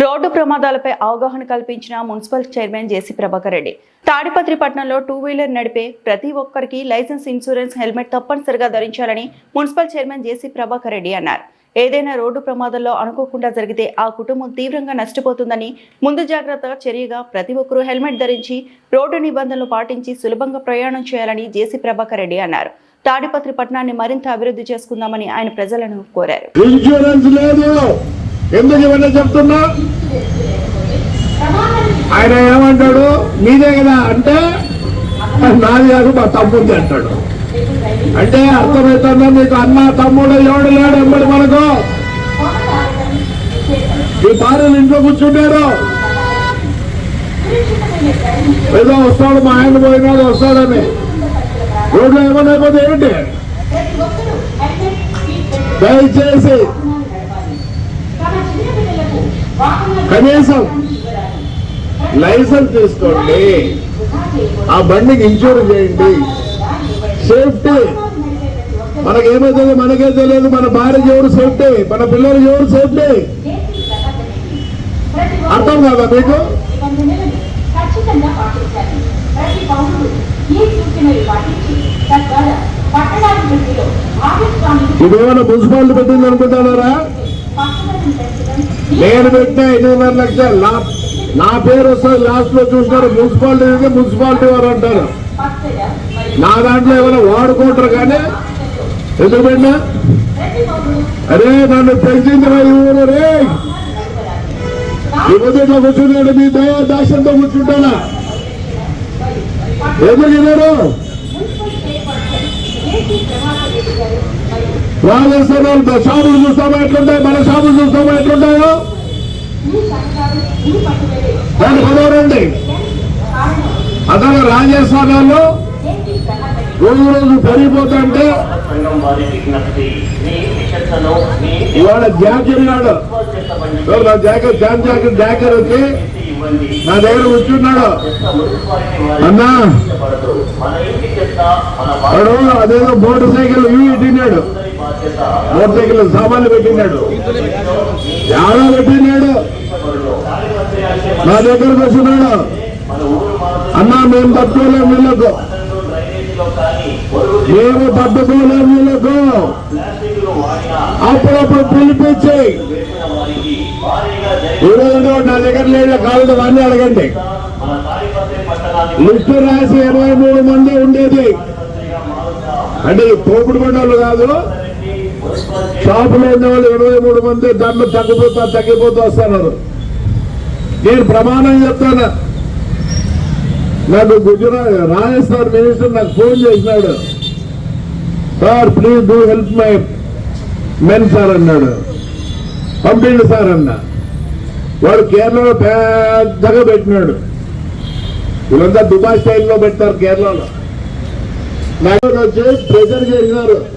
Road ప్రమాదాలపై అవగాహన కల్పించిన municipal chairman JC Prabhakar Reddy. Tadipatri పట్టణంలో టూ వీలర్ నడిపే ప్రతి ఒక్కరికి లైసెన్స్ ఇన్సూరెన్స్ హెల్మెట్ తప్పనిసరిగా ధరించాలని municipal chairman JC Prabhakar Reddy అన్నారు. ఏదైనా రోడ్డు ప్రమాదంలో అనుకోకుండా జరిగితే ఆ కుటుంబం తీవ్రంగా నష్టపోతుందని ముందు జాగ్రత్త చర్యగా ప్రతి ఒక్కరూ హెల్మెట్ ధరించి రోడ్డు నిబంధనలు పాటించి సులభంగా ప్రయాణం చేయాలని జేసీ ప్రభాకర్ రెడ్డి అన్నారు. తాడిపత్రి పట్టణాన్ని మరింత అభివృద్ధి చేసుకుందామని ఆయన ప్రజలను కోరారు. ఎందుకు ఇవన్నీ చెప్తున్నా? ఆయన ఏమంటాడు? మీదే కదా అంటే నాది కాదు మా తమ్ముంది అంటాడు. అంటే అర్థమవుతుందా నీకు? అన్న తమ్ముడు ఎవడు లేడు ఎంబడి మనకు? ఈ భార్యలు ఇంట్లో కూర్చుంటారు. ఏదో వస్తాడు మా ఆయన పోయినాడు వస్తాడని. రోడ్లో ఏమైనా అయిపోతే ఏమిటి? దయచేసి కనీసం లైసెన్స్ తీసుకోండి. ఆ బండికి ఇన్సూర్ చేయండి. సేఫ్టీ మనకేమైతుంది మనకే తెలియదు. మన భార్యకి ఎవరు సేఫ్టీ మన పిల్లలకి ఎవరు సేఫ్టీ అర్థం కాదా మీకు? ఇదేమైనా మున్సిపాలిటీ పెట్టింది అనుకుంటున్నారా నేను పెట్టిన ఎనిమిదిన్నర లక్షలు నా నా పేరు వస్తుంది లాస్ట్లో చూసినారు మున్సిపాలిటీ అయితే మున్సిపాలిటీ వారు అంటారు. నా దాంట్లో ఏమైనా వాడుకుంటారు కానీ ఎందుకు పెట్టినా? అరే నన్ను పెంచింది రా ఈ ఊరు రే. కూర్చున్నాడు మీ దయా దాక్షంతో కూర్చుంటానా ఎందుకు ఇన్నారు రాజస్థానాలు షాపులు చూస్తామా ఎట్లుంటాయి? మన షాపులు చూస్తామా ఎట్లుంటాయో? ఈ సహకారం ఈ పట్టుదలే దాని పదవరండి కారణం అతను రాజస్థానాల్లో రోజు రోజు పెరిగిపోతుంటే ఇవాళ జాకర్ నాడు నా జాకర్? జాన్ జాకర్ జాకర్ వచ్చి నా దగ్గర కూర్చున్నాడు. అన్నా వాడు అదేదో మోటార్ సైకిల్ ఇవి బాధ్యత బాధ్యత మోటార్ సైకిల్ సామాన్లు పెట్టినాడు. ఎవరో పెట్టినాడు. నా దగ్గరకు వస్తున్నాడు మన అన్నా మేము తట్టుకోలేము వీళ్ళకు. మేము పట్టుకోలేము వీళ్ళకు. అప్పుడప్పుడు పిలిపించి ఈరోజు నా దగ్గర లేని కాదు అన్నీ అడగండి. మన లిస్టు రాసి ఇరవై మూడు మంది ఉండేది. అంటే ఈ తోపుడు బండలు కాదు. షాపులో ఉన్న వాళ్ళు ఇరవై మూడు మంది దాంట్లో తగ్గిపోతా తగ్గిపోతూ వస్తున్నారు. నేను ప్రమాణం చెప్తాను. నాకు గుజరాత్ రాజస్థాన్ మినిస్టర్ నాకు ఫోన్ చేసినాడు. Sir please do help my men sir అన్నాడు. పంపిండు సార్ అన్న. వాడు కేరళలో పెద్దగా పెట్టినాడు. వీళ్ళంతా దుబాయ్ స్టైల్లో పెడతారు కేరళలో. నాకు వచ్చి ప్రెజర్ చేసినారు.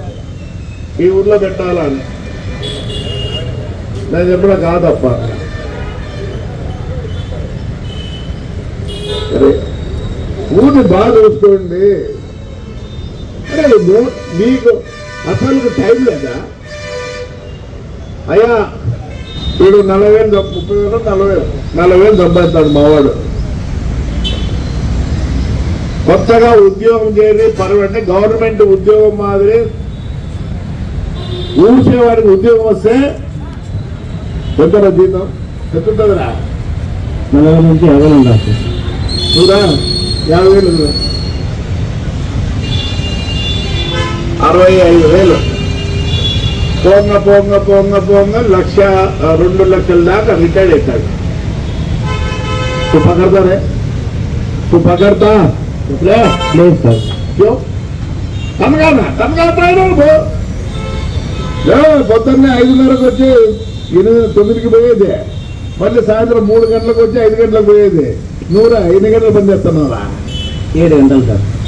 ఈ ఊర్లో పెట్టాలని. నేను చెప్పిన కాదప్ప. ఊరిని బాగా చూసుకోండి. అరే మీకు అసలు టైం లేదా? అయ్యా వీడు నలభై వేలు ముప్పై వేలు నలభై నలభై వేలు సంపాదిస్తాడు మావాడు. కొత్తగా ఉద్యోగం చేరి పర్వంటే గవర్నమెంట్ ఉద్యోగం మాదిరి ఊసేవాడికి ఉద్యోగం వస్తే ఎంత జీతం ఎంత ఉంటుందిరా నలభై నుంచి యాభై ఉండాలి చూడా యాభై వేలు చూడు. అరవై ఐదు వేలు పోంగ పోంగ పోంగ పోంగ లక్ష ఆ, రెండు లక్షల దాకా రిటైర్డ్ అవుతాడు తు పకడతా రే తు పకడతా రే లేదు సార్ క్యూ తమగానా తమగా పొద్దున్నే ఐదున్నరకు వచ్చి ఎనిమిది తొమ్మిదికి పోయేది. మళ్ళీ సాయంత్రం మూడు గంటలకు వచ్చి ఐదు గంటలకు పోయేది. నువ్వురా ఎన్ని గంటలు పని చేస్తున్నావురా ఏడు గంటలు సార్.